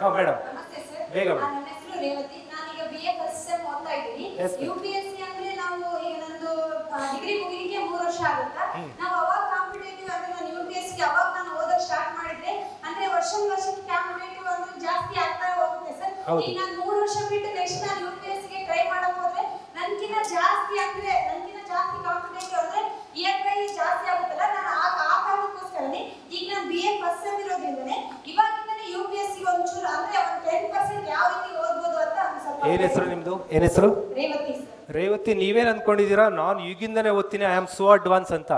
ಹಾಂ ಮೇಡಮ್ ಬೇಗ ಮೇಡಮ್ ರೇವತಿ. ನಾನೀಗ ಬಿ ಎ ಫಸ್ಟ್ ಸೆಮ್ ಓದ್ತಾ ಇದ್ದೀನಿ. ಯು ಪಿ ಎಸ್ ಸಿ ಅಂದ್ರೆ ನಾವು ಈಗ ನಂದು ಡಿಗ್ರಿ ಮುಗಿಲಿಕ್ಕೆ ಮೂರು ವರ್ಷ ಆಗುತ್ತಾ? ನಾವು ಅವಾಗ ಕಾಂಪಿಟೇಟಿವ್ ಅಂದ್ರೆ ನಾನು ಯು ಪಿ ಎಸ್ ಸಿ ಅವಾಗ ನಾನು ಓದಕ್ ಸ್ಟಾರ್ಟ್ ಮಾಡಿದ್ರೆ ಅಂದ್ರೆ ವರ್ಷ ವರ್ಷಕ್ಕೆ ಕಾಂಪಿಟೇಟಿವ್ ಅಂದ್ರೆ ಜಾಸ್ತಿ ಆಗ್ತಾ ಹೋಗುತ್ತೆ ಸರ್. ಈಗ ನಾನು ಮೂರು ವರ್ಷ ಬಿಟ್ಟು ನೆಕ್ಸ್ಟ್ ನಾನು ಯು ಪಿ ಎಸ್ಗೆ ಟ್ರೈ ಮಾಡಕ್ ಹೋದ್ರೆ ನನ್ಕಿನ್ನ ಜಾಸ್ತಿ ಅಂದ್ರೆ ನನ್ಕಿನ್ನ ಜಾಸ್ತಿ ಕಾಂಪಿಟೇಟಿವ್ ಅಂದ್ರೆ ಇಯರ್ ಬೈ ಜಾಸ್ತಿ ಆಗುತ್ತಲ್ಲ ನಾನು ಆ ಆ ಕಾರಣಕ್ಕೋಸ್ಕರನೇ ಈಗ ನಾನು ಬಿ ಎ ಫಸ್ಟ್ ಸೆಮ್ ಇರೋದ್ರಿಂದನೇ ಇವಾಗಿಂದನೇ ಯು ಪಿ ಎಸ್ ಸಿ ಒಂಚೂರು ಅಂದ್ರೆ ಒಂದು ಟೆನ್ ಪರ್ಸೆಂಟ್ ಯಾವ ರೀತಿ ಓದ್ಬೋದು ಅಂತ ಒಂದು ಸ್ವಲ್ಪ ಏನು ಹೆಸರು ನಿಮ್ಮದು ಏನ್ ಹೆಸರು? ರೇವತಿ. ನೀವೇನ್ ರೇವತಿ ನೀವೇನು ಅಂದ್ಕೊಂಡಿದ್ದೀರಾ ನಾನು ಈಗಿಂದನೇ ಓದ್ತೀನಿ ಐ ಆಮ್ ಸೋ ಅಡ್ವಾನ್ಸ್ ಅಂತ.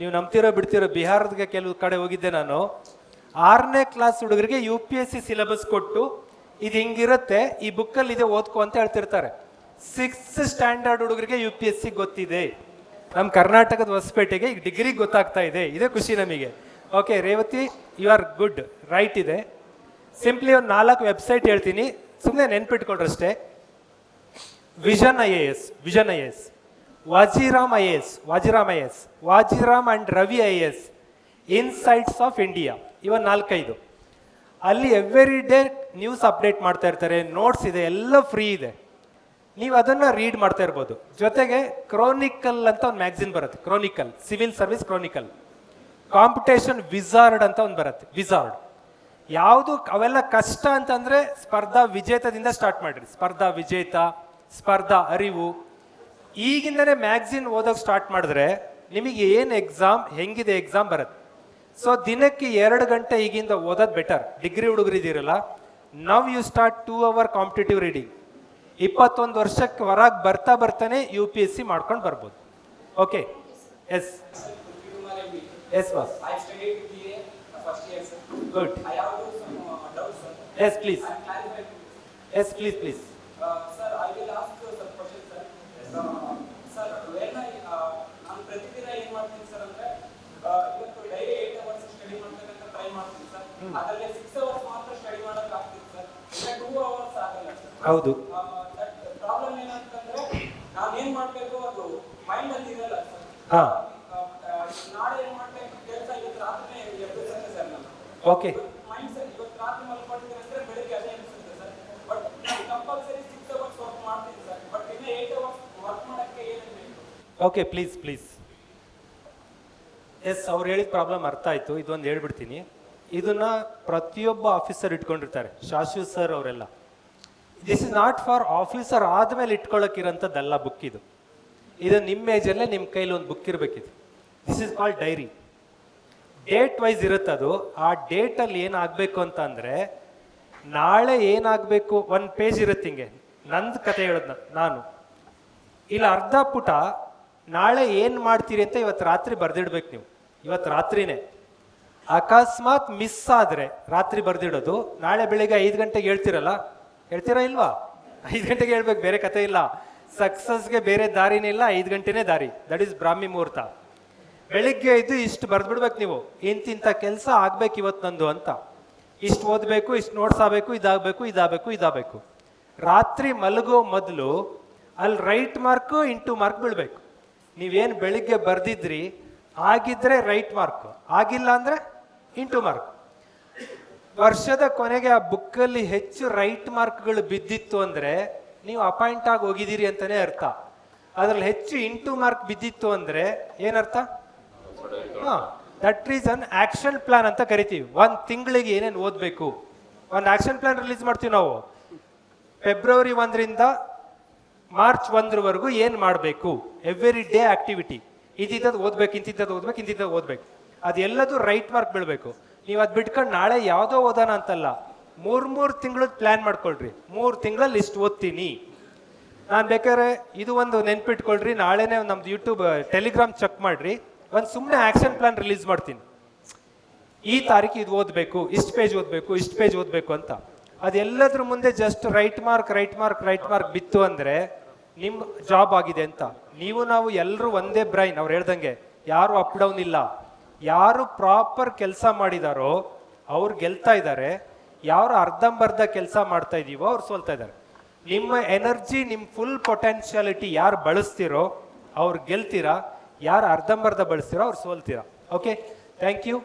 ನೀವು ನಂಬ್ತಿರೋ ಬಿಡ್ತಿರೋ ಬಿಹಾರದ ಕೆಲವು ಕಡೆ ಹೋಗಿದ್ದೆ ನಾನು. ಆರನೇ ಕ್ಲಾಸ್ ಹುಡುಗರಿಗೆ U P S C syllabus ಕೊಟ್ಟು ಇದು ಹಿಂಗಿರುತ್ತೆ ಈ ಬುಕ್ಕಲ್ಲಿ ಇದೆ ಓದ್ಕೊ ಅಂತ ಹೇಳ್ತಿರ್ತಾರೆ. ಸಿಕ್ಸ್ ಸ್ಟ್ಯಾಂಡರ್ಡ್ ಹುಡುಗರಿಗೆ ಯು ಪಿ ಎಸ್ ಸಿ ಗೊತ್ತಿದೆ. ನಮ್ಮ ಕರ್ನಾಟಕದ ಹೊಸಪೇಟೆಗೆ ಈಗ ಡಿಗ್ರಿ ಗೊತ್ತಾಗ್ತಾ ಇದೆ. ಇದೇ ಖುಷಿ ನಮಗೆ. Okay Revathi you are good right ಇದೆ. ಸಿಂಪ್ಲಿ ಒಂದು ನಾಲ್ಕು ವೆಬ್ಸೈಟ್ ಹೇಳ್ತೀನಿ. ಸುಮ್ಮನೆ ನೆನ್ಪಿಟ್ಕೊಳ್ರಷ್ಟೇ. Vision I A S Vision I S Vajiram I S Vajiram I S Vajiram and Ravi I S Insights of India ಇವನ್ ನಾಲ್ಕೈದು. ಅಲ್ಲಿ ಎವ್ರಿ ಡೇ ನ್ಯೂಸ್ ಅಪ್ಡೇಟ್ ಮಾಡ್ತಾ ಇರ್ತಾರೆ notes ಇದೆ, ಎಲ್ಲ ಫ್ರೀ ಇದೆ. ನೀವು ಅದನ್ನ ರೀಡ್ ಮಾಡ್ತಾ ಇರ್ಬೋದು. ಜೊತೆಗೆ ಕ್ರೋನಿಕಲ್ ಅಂತ ಒಂದು ಮ್ಯಾಗ್ಝಿನ್ ಬರುತ್ತೆ Chronicle Civil Service Chronicle Competition Wizard ಅಂತ ಒಂದು ಬರುತ್ತೆ ವಿಸಾರ್ಡ್ ಯಾವುದು ಅವೆಲ್ಲ ಕಷ್ಟ ಅಂತಂದ್ರೆ ಸ್ಪರ್ಧಾ ವಿಜೇತದಿಂದ ಸ್ಟಾರ್ಟ್ ಮಾಡ್ರಿ. ಸ್ಪರ್ಧಾ ವಿಜೇತ, ಸ್ಪರ್ಧಾ ಅರಿವು. ಈಗಿಂದನೇ ಮ್ಯಾಗ್ಝಿನ್ ಓದೋಕೆ ಸ್ಟಾರ್ಟ್ ಮಾಡಿದ್ರೆ ನಿಮಗೆ ಏನು ಎಕ್ಸಾಮ್ ಹೆಂಗಿದೆ ಎಕ್ಸಾಮ್ ಬರುತ್ತೆ. ಸೊ ದಿನಕ್ಕೆ ಎರಡು ಗಂಟೆ ಈಗಿಂದ ಓದೋದು better degree ಹುಡುಗರಿದ್ದೀರಲ್ಲ, now you start two hour competitive reading ಇಪ್ಪತ್ತೊಂದು ವರ್ಷಕ್ಕೆ ಹೊರಗೆ ಬರ್ತಾ ಬರ್ತಾನೆ ಯು ಪಿ ಎಸ್ ಸಿ ಮಾಡ್ಕೊಂಡು ಬರ್ಬೋದು. Okay yes yes boss good I have some uh, doubts, sir. Yes please I'm clarifying. Yes please please Uh, sir, I will ask you some questions, sir. Uh, sir, when I, uh, ನಾನು ಪ್ರತಿದಿನ ಏನ್ ಮಾಡ್ತೀನಿ sir ಅಂದ್ರೆ ಇವತ್ತು daily eight hours study ಮಾಡ್ಬೇಕಂತ try ಮಾಡ್ತೀನಿ sir ಅದರಲ್ಲಿ six hours ಮಾತ್ರ ಸ್ಟಡಿ ಮಾಡಕ್ ಆಗ್ತೀನಿ ಸರ್ ಇಲ್ಲ ಟೂ ಅವರ್ಸ್ ಆಗಲ್ಲ ಸರ್ ಹೌದು. ಪ್ರಾಬ್ಲಮ್ ಏನಂತಂದ್ರೆ ನಾನು ಏನು ಮಾಡಬೇಕು ಅದು ಮೈಂಡ್ ಅಲ್ಲಿ ಇರಲ್ಲ ಸರ್ ಹಾ. ಬೇಕು ಓಕೆ ಪ್ಲೀಸ್ ಪ್ಲೀಸ್ ಎಸ್ ಅವ್ರು ಹೇಳಿದ ಪ್ರಾಬ್ಲಮ್ ಅರ್ಥ ಆಯಿತು. ಇದೊಂದು ಹೇಳ್ಬಿಡ್ತೀನಿ. ಇದನ್ನ ಪ್ರತಿಯೊಬ್ಬ ಆಫೀಸರ್ ಇಟ್ಕೊಂಡಿರ್ತಾರೆ. ಶಾಶ್ವತ್ ಸರ್ ಅವರೆಲ್ಲ. This is not for officer ಆದ್ಮೇಲೆ ಇಟ್ಕೊಳ್ಳೋಕ್ಕಿರೋಂಥದ್ದಲ್ಲ ಬುಕ್ ಇದು. ಇದು ನಿಮ್ಮ ಏಜಲ್ಲೇ ನಿಮ್ಮ ಕೈಲಿ ಒಂದು book ಇರಬೇಕಿದು this is called diary date wise ಇರುತ್ತೆ ಅದು ಆ ಡೇಟಲ್ಲಿ ಏನಾಗಬೇಕು ಅಂತ ಅಂದರೆ ನಾಳೆ ಏನಾಗಬೇಕು? ಒಂದು ಪೇಜ್ ಇರುತ್ತೆ ಹಿಂಗೆ. ನಂದು ಕತೆ ಹೇಳೋದು ನಾನು. ಇಲ್ಲ, ಅರ್ಧ ಪುಟ ನಾಳೆ ಏನು ಮಾಡ್ತೀರಿ ಅಂತ ಇವತ್ತು ರಾತ್ರಿ ಬರ್ದಿಡ್ಬೇಕು ನೀವು. ಇವತ್ತು ರಾತ್ರಿನೇ. ಅಕಸ್ಮಾತ್ ಮಿಸ್ ಆದರೆ ರಾತ್ರಿ ಬರ್ದಿಡೋದು. ನಾಳೆ ಬೆಳಿಗ್ಗೆ ಐದು ಗಂಟೆಗೆ ಹೇಳ್ತಿರಲ್ಲ? ಹೇಳ್ತೀರಾ ಇಲ್ವಾ? ಐದು ಗಂಟೆಗೆ ಹೇಳ್ಬೇಕು, ಬೇರೆ ಕತೆ ಇಲ್ಲ. ಸಕ್ಸಸ್ಗೆ ಬೇರೆ ದಾರಿನೇ ಇಲ್ಲ, ಐದು ಗಂಟೆನೇ ದಾರಿ. ದಟ್ ಈಸ್ ಬ್ರಾಹ್ಮಿ ಮುಹೂರ್ತ. ಬೆಳಿಗ್ಗೆ ಇದು ಇಷ್ಟು ಬರೆದ್ಬಿಡ್ಬೇಕು ನೀವು. ಇಂತಿಂಥ ಕೆಲಸ ಆಗ್ಬೇಕು ಇವತ್ತು ನಂದು ಅಂತ. ಇಷ್ಟು ಓದಬೇಕು, ಇಷ್ಟು ನೋಟ್ಸ್ ಆಗಬೇಕು ಇದಾಗಬೇಕು ಇದಾಗಬೇಕು ಇದಾಗಬೇಕು. ರಾತ್ರಿ ಮಲಗೋ ಮೊದಲು ಅಲ್ಲಿ ರೈಟ್ ಮಾರ್ಕ್ ಇಂಟು ಮಾರ್ಕ್ ಬೀಳ್ಬೇಕು ನೀವೇನು ಬೆಳಿಗ್ಗೆ ಬರ್ದಿದ್ರಿ, ಆಗಿದ್ರೆ ರೈಟ್ ಮಾರ್ಕ್ ಆಗಿಲ್ಲ ಅಂದ್ರೆ ಇಂಟು ಮಾರ್ಕ್ ವರ್ಷದ ಕೊನೆಗೆ ಆ ಬುಕ್ಕಲ್ಲಿ ಹೆಚ್ಚು ರೈಟ್ ಮಾರ್ಕ್ಗಳು ಬಿದ್ದಿತ್ತು ಅಂದ್ರೆ ನೀವು ಅಪಾಯಿಂಟ್ ಆಗಿ ಹೋಗಿದ್ದೀರಿ ಅಂತಾನೆ ಅರ್ಥ. ಅದ್ರಲ್ಲಿ ಹೆಚ್ಚು ಇಂಟು ಮಾರ್ಕ್ ಬಿದ್ದಿತ್ತು ಅಂದ್ರೆ ಏನರ್ಥ? That is an action plan ಅಂತ ಕರಿತೀವಿ. ಒಂದು ತಿಂಗಳಿಗೆ ಏನೇನು ಓದಬೇಕು? ಒಂದು ಆಕ್ಷನ್ ಪ್ಲಾನ್ ರಿಲೀಸ್ ಮಾಡ್ತೀವಿ ನಾವು. ಫೆಬ್ರವರಿ ಒಂದರಿಂದ ಮಾರ್ಚ್ ಒಂದರವರೆಗೂ ಏನು ಮಾಡಬೇಕು? ಎವ್ರಿ ಡೇ ಆಕ್ಟಿವಿಟಿ ಇದ್ದಿದ್ದದ್ದು ಓದ್ಬೇಕು ಇಂತಿದ್ದದ್ದು ಓದ್ಬೇಕು ಇಂತಿದ್ದದ್ದು ಓದ್ಬೇಕು. ಅದೆಲ್ಲದು ರೈಟ್ ಮಾರ್ಕ್ ಬೀಳಬೇಕು. ನೀವು ಅದು ಬಿಟ್ಕೊಂಡು ನಾಳೆ ಯಾವುದೋ ಓದೋಣ ಅಂತಲ್ಲ, ಮೂರು ಮೂರು ತಿಂಗಳದ್ದು ಪ್ಲ್ಯಾನ್ ಮಾಡ್ಕೊಳ್ರಿ. ಮೂರು ತಿಂಗಳ ಲಿಸ್ಟ್ ಓದ್ತೀನಿ. ನಾನು ಬೇಕಾದ್ರೆ ಇದು ಒಂದು ನೆನ್ಪಿಟ್ಕೊಳ್ರಿ. ನಾಳೆನೇ ನಮ್ದು ಯೂಟ್ಯೂಬ್ ಟೆಲಿಗ್ರಾಮ್ ಚೆಕ್ ಮಾಡ್ರಿ. ಒಂದು ಸುಮ್ಮನೆ ಆಕ್ಷನ್ ಪ್ಲಾನ್ ರಿಲೀಸ್ ಮಾಡ್ತೀನಿ. ಈ ತಾರೀಕು ಇದು ಓದಬೇಕು, ಇಷ್ಟು ಪೇಜ್ ಓದಬೇಕು, ಇಷ್ಟು ಪೇಜ್ ಓದಬೇಕು ಅಂತ. ಅದೆಲ್ಲದ್ರ ಮುಂದೆ just right mark right mark right mark ಬಿತ್ತು ಅಂದರೆ ನಿಮ್ಮ ಜಾಬ್ ಆಗಿದೆ ಅಂತ. ನೀವು ನಾವು ಎಲ್ಲರೂ ಒಂದೇ ಬ್ರೈನ್ ಅವ್ರು ಹೇಳ್ದಂಗೆ, ಯಾರು ಅಪ್ ಡೌನ್ ಇಲ್ಲ. ಯಾರು ಪ್ರಾಪರ್ ಕೆಲಸ ಮಾಡಿದಾರೋ, ಅವ್ರು ಗೆಲ್ತಾ ಇದ್ದಾರೆ ಯಾರು ಅರ್ಧಂಬರ್ಧ ಕೆಲಸ ಮಾಡ್ತಾ ಇದೀವೋ, ಅವ್ರು ಸೋಲ್ತಾ ಇದ್ದಾರೆ ನಿಮ್ಮ ಎನರ್ಜಿ ನಿಮ್ಮ ಫುಲ್ ಪೊಟೆನ್ಶಿಯಾಲಿಟಿ ಯಾರು ಬಳಸ್ತಿರೋ, ಅವ್ರು ಗೆಲ್ತೀರಾ? ಯಾರು ಅರ್ಧಂಬರ್ಧ ಬಳಸ್ತೀರೋ ಅವ್ರು ಸೋಲ್ತೀರಾ. Okay thank you